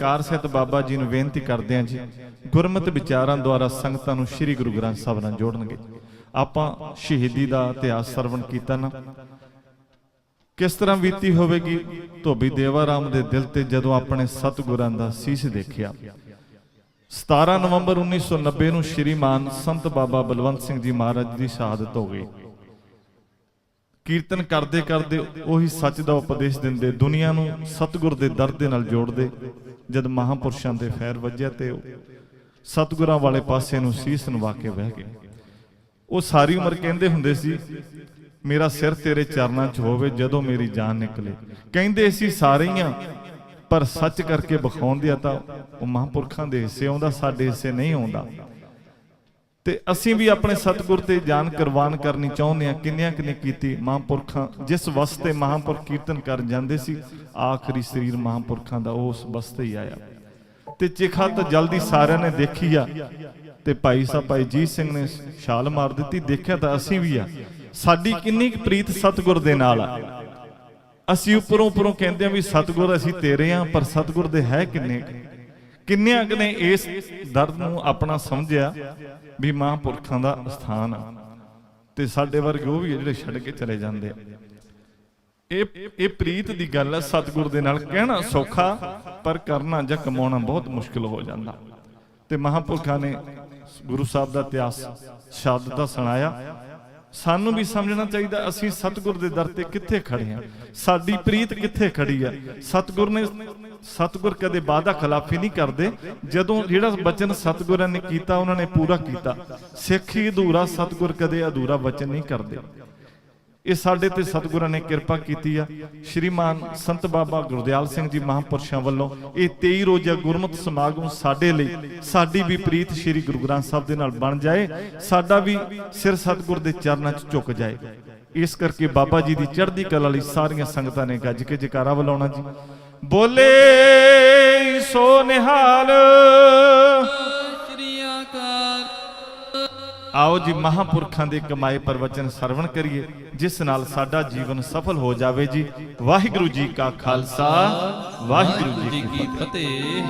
ਕਾਰ ਸਹਿਤ ਬਾਬਾ ਜੀ ਨੂੰ ਬੇਨਤੀ ਕਰਦੇ ਹਾਂ ਜੀ, ਗੁਰਮਤਿ ਵਿਚਾਰਾਂ ਦੁਆਰਾ ਸੰਗਤਾਂ ਨੂੰ ਸ੍ਰੀ ਗੁਰੂ ਗ੍ਰੰਥ ਸਾਹਿਬ ਨਾਲ ਜੋੜਨਗੇ। ਆਪਾਂ ਸ਼ਹੀਦੀ ਦਾ ਇਤਿਹਾਸ ਸਰਵਣ ਕੀਤਾ ਨਾ। ਕਿਸ ਤਰ੍ਹਾਂ ਬੀਤੀ ਹੋਵੇਗੀ? ਧੋਬੀ ਦੇਵਾ ਦੇ ਦਿਲ ਤੇ ਜਦੋਂ ਆਪਣੇ ਸਤਿਗੁਰਾਂ ਦਾ ਸੀਸ ਦੇਖਿਆ। 17 ਨਵੰਬਰ 1990 ਨੂੰ ਸ਼੍ਰੀਮਾਨ ਸੰਤ ਬਾਬਾ ਬਲਵੰਤ ਸਿੰਘ ਜੀ ਮਹਾਰਾਜ ਦੀ ਸ਼ਹਾਦਤ ਹੋ ਗਈ। ਕੀਰਤਨ ਕਰਦੇ ਕਰਦੇ ਉਹੀ ਸੱਚ ਦਾ ਉਪਦੇਸ਼ ਦਿੰਦੇ, ਦੁਨੀਆ ਨੂੰ ਸਤਿਗੁਰ ਦੇ ਦਰ ਦੇ ਨਾਲ ਜੋੜਦੇ। ਜਦ ਮਹਾਪੁਰਸ਼ਾਂ ਦੇ ਫੈਰ ਵੱਜਿਆ ਤੇ ਉਹ ਸਤਿਗੁਰਾਂ ਵਾਲੇ ਪਾਸੇ ਨੂੰ ਸੀਸ ਨਵਾ ਕੇ ਬਹਿ ਗਏ। ਉਹ ਸਾਰੀ ਉਮਰ ਕਹਿੰਦੇ ਹੁੰਦੇ ਸੀ, ਮੇਰਾ ਸਿਰ ਤੇਰੇ ਚਰਨਾਂ 'ਚ ਹੋਵੇ ਜਦੋਂ ਮੇਰੀ ਜਾਨ ਨਿਕਲੇ। ਕਹਿੰਦੇ ਸੀ ਸਾਰੇ ਹੀ ਆ, ਪਰ ਸੱਚ ਕਰਕੇ ਵਿਖਾਉਂਦੇ ਆ ਤਾਂ ਉਹ ਮਹਾਂਪੁਰਖਾਂ ਦੇ ਹਿੱਸੇ ਆਉਂਦਾ, ਸਾਡੇ ਹਿੱਸੇ ਨਹੀਂ ਆਉਂਦਾ। ਤੇ ਅਸੀਂ ਵੀ ਆਪਣੇ ਸਤਿਗੁਰ ਤੇ ਜਾਨ ਕੁਰਬਾਨ ਕਰਨੀ ਚਾਹੁੰਦੇ ਆ ਕਿੰਨਿਆਂ ਕਿੰਨੇ ਕੀਤੀ? ਮਹਾਂਪੁਰਖਾਂ, ਜਿਸ ਵਸਤੇ ਮਹਾਂਪੁਰਖ ਕੀਰਤਨ ਕਰਨ ਜਾਂਦੇ ਸੀ, ਆਖਰੀ ਸਰੀਰ ਮਹਾਂਪੁਰਖਾਂ ਦਾ ਉਸ ਵਸਤੇ ਹੀ ਆਇਆ। ਤੇ ਚਿਖਾ ਤਾਂ ਜਲਦੀ ਸਾਰਿਆਂ ਨੇ ਦੇਖੀ ਆ। ਤੇ ਭਾਈ ਸਾਹਿਬ, ਭਾਈ ਜੀਤ ਸਿੰਘ ਨੇ ਛਾਲ ਮਾਰ ਦਿੱਤੀ। ਦੇਖਿਆ ਤਾਂ ਅਸੀਂ ਵੀ ਆ। ਸਾਡੀ ਕਿੰਨੀ ਕੁ ਪ੍ਰੀਤ ਸਤਿਗੁਰ ਦੇ ਨਾਲ ਆ। ਅਸੀਂ ਉੱਪਰੋਂ ਉੱਪਰੋਂ ਕਹਿੰਦੇ ਆ ਵੀ ਸਤਿਗੁਰ ਅਸੀਂ ਤੇਰੇ ਆ, ਪਰ ਸਤਿਗੁਰ ਦੇ ਹੈ ਕਿੰਨੇ ਕੁ? ਕਿੰਨਿਆਂ ਕੁ ਇਸ ਦਰਦ ਨੂੰ ਆਪਣਾ ਸਮਝਿਆ ਵੀ ਮਹਾਂਪੁਰਖਾਂ ਦਾ ਸਥਾਨ ਆ। ਤੇ ਸਾਡੇ ਵਰਗੇ ਉਹ ਵੀ ਆ ਜਿਹੜੇ ਛੱਡ ਕੇ ਚਲੇ ਜਾਂਦੇ ਆ। ਇਹ ਇਹ ਪ੍ਰੀਤ ਦੀ ਗੱਲ ਹੈ ਸਤਿਗੁਰ ਦੇ ਨਾਲ ਕਹਿਣਾ ਸੌਖਾ, ਪਰ ਕਰਨਾ ਜਾਂ ਕਮਾਉਣਾ ਬਹੁਤ ਮੁਸ਼ਕਲ ਹੋ ਜਾਂਦਾ। ਤੇ ਮਹਾਂਪੁਰਖਾਂ ਨੇ ਗੁਰੂ ਸਾਹਿਬ ਦਾ ਇਤਿਹਾਸ ਸ਼ਬਦ ਦਾ ਸੁਣਾਇਆ। ਸਾਨੂੰ ਵੀ ਸਮਝਣਾ ਚਾਹੀਦਾ, ਅਸੀਂ ਸਤਿਗੁਰ ਦੇ ਦਰ ਤੇ ਕਿੱਥੇ ਖੜੇ ਹਾਂ? ਸਾਡੀ ਪ੍ਰੀਤ ਕਿੱਥੇ ਖੜੀ ਆ? ਸਤਿਗੁਰ ਨੇ ਸਤਿਗੁਰ ਕਦੇ ਵਾਦਾ ਖਿਲਾਫੀ ਨਹੀਂ ਕਰਦੇ। ਜਦੋਂ ਜਿਹੜਾ ਬਚਨ ਸਤਿਗੁਰਾਂ ਨੇ ਕੀਤਾ, ਉਹਨਾਂ ਨੇ ਪੂਰਾ ਕੀਤਾ। ਸਿੱਖ ਹੀ ਅਧੂਰਾ, ਸਤਿਗੁਰ ਕਦੇ ਅਧੂਰਾ ਬਚਨ ਨਹੀਂ ਕਰਦੇ। ਇਹ ਸਾਡੇ ਤੇ ਸਤਿਗੁਰਾਂ ਨੇ ਕਿਰਪਾ ਕੀਤੀ ਆ। ਸ਼੍ਰੀਮਾਨ ਸੰਤ ਬਾਬਾ ਗੁਰਦਿਆਲ ਸਿੰਘ ਜੀ ਮਹਾਂਪੁਰਸ਼ਾਂ ਵੱਲੋਂ ਇਹ 23 ਰੋਜ਼ਾ ਗੁਰਮਤਿ ਸਮਾਗਮ ਸਾਡੇ ਲਈ ਸਾਡੀ ਵੀ ਪ੍ਰੀਤ ਸ਼੍ਰੀ ਗੁਰੂ ਗ੍ਰੰਥ ਸਾਹਿਬ ਦੇ ਨਾਲ ਬਣ ਜਾਏ। ਸਾਡਾ ਵੀ ਸਿਰ ਸਤਿਗੁਰ ਦੇ ਚਰਨਾਂ 'ਚ ਝੁਕ ਜਾਏ। ਇਸ ਕਰਕੇ ਬਾਬਾ ਜੀ ਦੀ ਚੜ੍ਹਦੀ ਕਲਾ ਲਈ ਸਾਰੀਆਂ ਸੰਗਤਾਂ ਨੇ ਗੱਜ ਕੇ ਜਕਾਰਾ ਬੁਲਾਉਣਾ ਜੀ। ਬੋਲੇ ਸੋ ਨਿਹਾਲ। ਸ਼੍ਰੀ ਅਕਾਲ ਆਓ ਜੀ ਮਹਾਪੁਰਖਾਂ ਦੇ ਕਮਾਏ ਪ੍ਰਵਚਨ ਸਰਵਣ ਕਰੀਏ, ਜਿਸ ਨਾਲ ਸਾਡਾ ਜੀਵਨ ਸਫਲ ਹੋ ਜਾਵੇ ਜੀ। ਵਾਹਿਗੁਰੂ ਜੀ ਕਾ ਖਾਲਸਾ, ਵਾਹਿਗੁਰੂ ਜੀ ਕੀ ਫਤਿਹ।